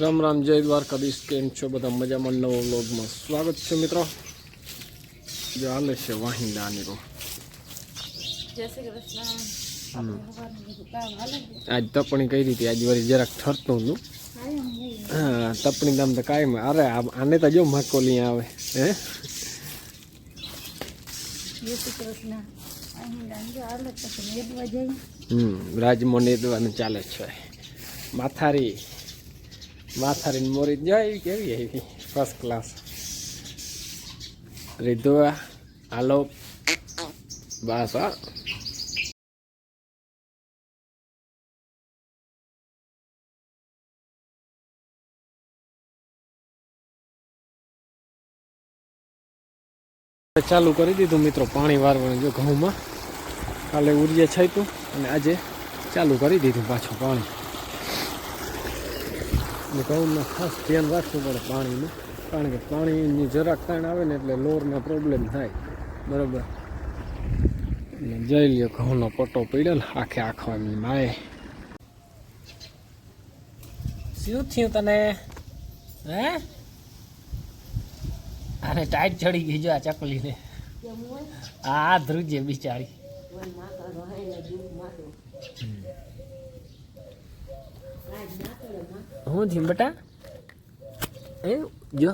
રામ રામ જય દ્વારકાધીશ. કેમ છો બધા? મજામાં નવો વ્લોગમાં સ્વાગત છે મિત્રો. જો હાલે છે વાહિંદાની રો. જય શ્રી કૃષ્ણ. હમ. સવારનું બધું કામ હાલે છે. આજ તપણી કઈ રીતે આજ વળી જરાક ઠરતું હતું. તપણી દામ તો કાયમ. અરે આને તો જો માકોલી આવે હે? રાજમો નેદવાનું ચાલે છે. માથારી. માથારી મોરી જાય, કેવી એવી ફર્સ્ટ ક્લાસ રીધુઆ હાલો. બસ, હા. ચાલુ કરી દીધું મિત્રો, પાણી વારવાનું જો ઘઉંમાં. કાલે ઉરિયા છાપ્યું અને આજે ચાલુ કરી દીધું પાછું પાણી. ઘઉંમાં ખાસ ધ્યાન રાખવું પડે પાણીનું. કારણ કે પાણીની જરાક તાણ આવે ને એટલે લોરમાં પ્રોબ્લેમ થાય. બરાબર? અને જઈ લ્યો ઘઉંનો પટ્ટો પડ્યો ને આખે આખો એમની માએ. શું થયું તને? હે? અને ટાઈટ ચડી ગઈ જો આ ચકલીને. આ ધ્રુજે બિચારી. હું થયું બટા? એ, જો.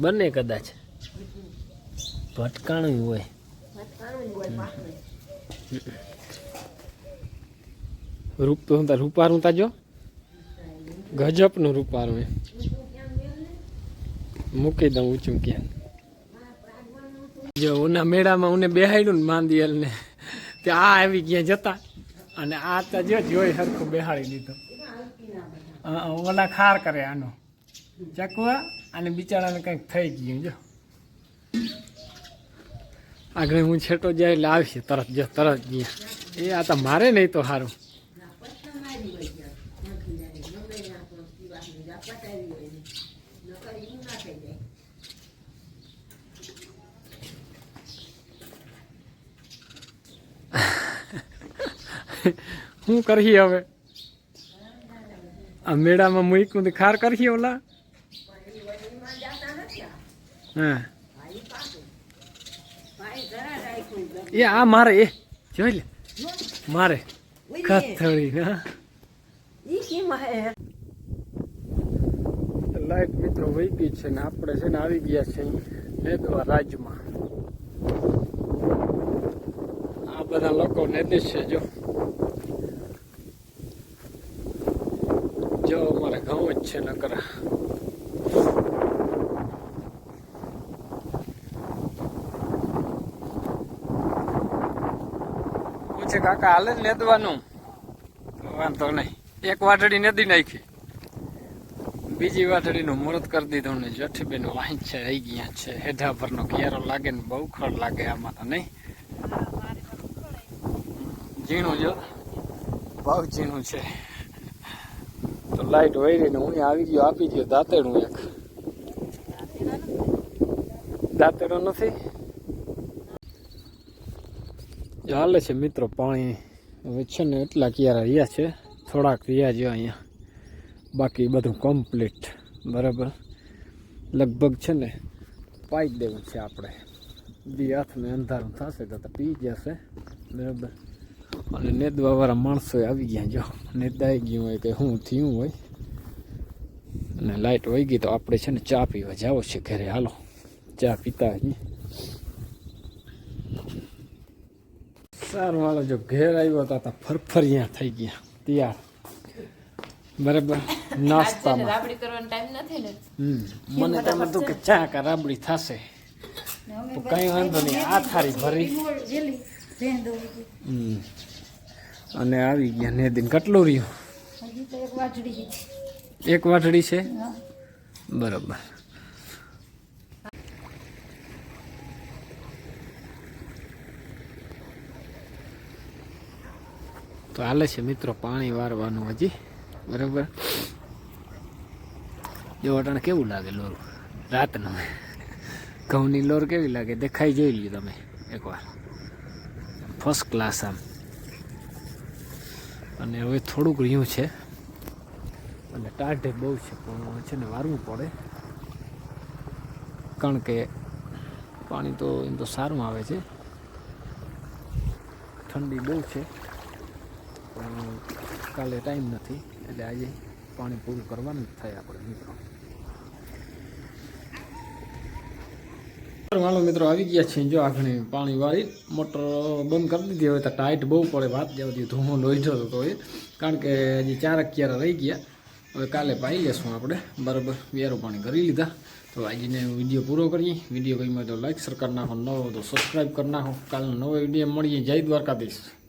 બંને કદાચ. ભટકાણું હોય. રૂપ તો રૂપારું તાજો ગજબનું રૂપારું એ મૂકી દઉં ઊંચું ક્યાં. જો, ઉના મેળામાં ઉને બેહાડ્યું ને માંદિયલ ને તે આ આવી ગયા જતા. અને આ તો જો જોઈ સરખું બેહાડી દીધો ઓલા ખાર કરે આનો. ચકવા અને બિચારાને કંઈક થઈ ગયું, જો. આગળ હું છેટો જાય એટલે આવશે તરત જો, તરત ગયા. એ આ તો મારે નહીં તો સારું શું કરીએ હવે? આ મેળામાં મૂક્યું ખાર કરીએ ઓલા? હા. એ આ મારે, એ, જોઈ લે. મારે. કથળી ના લાઈટ મિત્રો વહી ગઈ છે ને આપણે છે ને આવી ગયા છે રાજમાં. આ બધા લોકો નેદે છે જો જો અમારે ઘઉં જ છે નકરા પૂછે કાકા હાલે નેદવાનું વાંધો નહીં એક વાટડી નેદી નાખી બીજી વાટડીનું મુહૂર્ત કરી દીધું ને જઠીબેન વાંચ છે રહી ગયા છે હેઢા પરનો ઘેરો લાગે ને બહુ ખડ લાગે આમાં તો નહીં ઝીણું જો. ભાવ ઝીણું છે. તો લાઈટ વહી ને હું આવી ગયો, આપી ગયો દાંતેડું એક. દાંતેડો નથી? ચાલે છે મિત્રો પાણી. હવે છે ને એટલા ક્યારે રહ્યા છે, થોડાક રહ્યા છે અહીંયા. બાકી બધું કમ્પ્લીટ બરાબર? લગભગ છે ને પાઈ દેવું છે આપણે. બી હાથને અંધારું થશે તો પી જશે. બરાબર? અને નેદવાવાળા માણસો આવી ગયા જો. નેદાઈ ગયું હોય કે શું થયું હોય. અને લાઈટ વહી ગઈ તો આપણે છે ને ચા પીવા જાવ છે ઘરે. હાલો ચા પીતા હજી. સારું હાલો જો ઘેર આવ્યો તો આ ફરફરિયા થઈ ગયા. તૈયાર. બરાબર? નાસ્તામાં. રાબડી કરવાનો ટાઈમ નથી ને? મને તેમ હતું કે ચા કા રાબડી થશે. તો કઈ વાંધો નહીં. આ થારી ભરી. અને આવી ગયા ને દિન કેટલું રહ્યું? એક વાટડી છે. બરાબર. તો હાલે છે મિત્રો પાણી વારવાનું હજી. બરાબર? જો અટાણે કેવું લાગે લોરું? રાતનું. ઘઉંની લોર કેવી લાગે? દેખાઈ જોઈ લ્યો તમે એકવાર. ફર્સ્ટ ક્લાસ આમ. અને હવે થોડુંક રહ્યું છે. અને ટાઢે બહુ છે, પણ છે ને વારવું પડે. કારણ કે પાણી તો એમ તો સારું આવે છે. ઠંડી બહુ છે, પણ કાલે ટાઈમ નથી. એટલે આજે પાણી પૂરું કરવાનું જ થાય આપણે મિત્રો. હાલો મિત્રો આવી ગયા છે, જો આગળ પાણી વાળી. મોટર બંધ કરી દીધી, હવે તો ટાઈટ બહુ પડે, વાત જવાથી ધૂમો લોહી જતો હતો એ. કારણ કે હજી ચાર અગિયાર રહી ગયા. હવે કાલે પાઈ લેશું આપણે. બરાબર, વેરું પાણી કરી લીધા. તો આજને વીડિયો પૂરો કરીએ. વીડિયો ગમ્યો તો લાઈક સરકાર નાખો, નવો તો સબસ્ક્રાઈબ કરી નાખો. કાલનો નવો વીડિયો મળીએ. જય દ્વારકાધીશ.